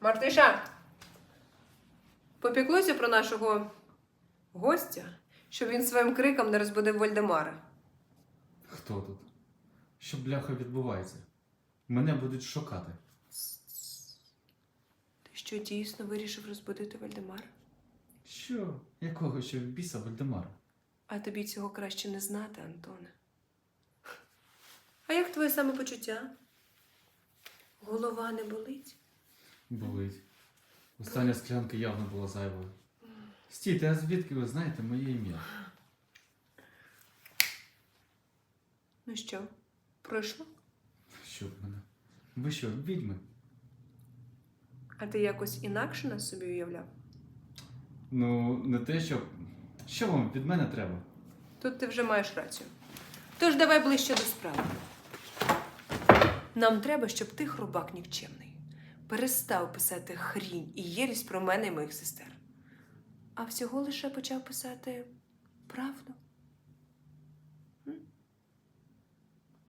Мартиша, попіклуйся про нашого гостя, щоб він своїм криком не розбудив Вольдемара. Хто тут? Що бляха відбувається? Мене будуть шукати. Ти що дійсно вирішив розбудити Вольдемара? Що? Якого ще в біса Вальдемара? А тобі цього краще не знати, Антоне. А як твоє самопочуття? Голова не болить? Болить. Остання склянка явно була зайвою. Стійте, а звідки ви знаєте моє ім'я? Ну що, пройшло? Що в мене? Ви що, відьми? А ти якось інакше нас собі уявляв? Ну, не те, що. Що вам від мене треба? Тут ти вже маєш рацію. Тож давай ближче до справи. Нам треба, щоб ти, хробак нікчемний, перестав писати хрінь і єрість про мене і моїх сестер. А всього лише почав писати правду.